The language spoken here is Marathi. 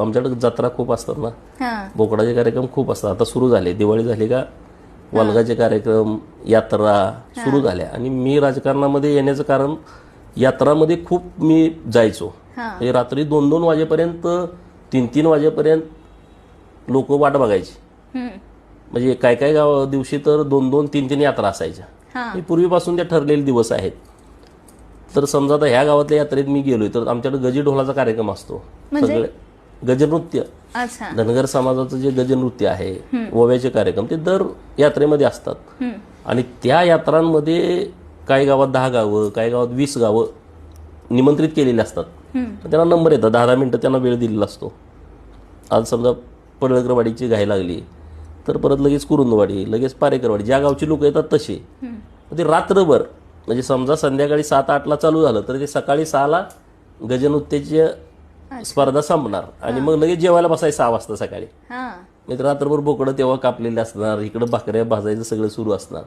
आमच्याकडे जत्रा खूप असतात ना. हा. बोकडाचे कार्यक्रम खूप असतात. आता सुरू झाले. दिवाळी झाली का? वालगाचे कार्यक्रम यात्रा सुरू झाल्या आणि मी राजकारणामध्ये येण्याचं कारण यात्रामध्ये खूप मी जायचो. म्हणजे रात्री दोन दोन वाजेपर्यंत तीन तीन वाजेपर्यंत लोक वाट बघायची. म्हणजे काय काय गाव दिवशी तर दोन दोन तीन तीन यात्रा असायच्या. हा. पूर्वीपासून ते ठरलेले दिवस आहेत. तर समजा आता ह्या गावातल्या यात्रेत मी गेलोय तर आमच्याकडे गजी ढोलाचा कार्यक्रम असतो. म्हणजे? सगळे गजनृत्य. धनगर समाजाचं जे गजनृत्य आहे ओव्याचे कार्यक्रम ते दर यात्रेमध्ये असतात. आणि त्या यात्रांमध्ये काही गावात दहा गावं काही गावात वीस गावं निमंत्रित केलेली असतात. त्यांना नंबर येतात दहा दहा मिनटं त्यांना वेळ दिलेला असतो. आज समजा पडळकरवाडीची घाई लागली तर परत लगेच कुरुंदवाडी लगेच पारेकरवाडी ज्या गावची लोक येतात तसे. ते रात्रभर म्हणजे समजा संध्याकाळी सात आठला चालू झालं तर ते सकाळी सहाला गजनृत्याची स्पर्धा संपणार. आणि मग लगेच जेवायला बसायचं सहा वाजता सकाळी. हा. नाही तर रात्रभर बोकडं तेव्हा कापलेले असणार इकडं भाकऱ्या भाजायचं सगळं सुरू असणार.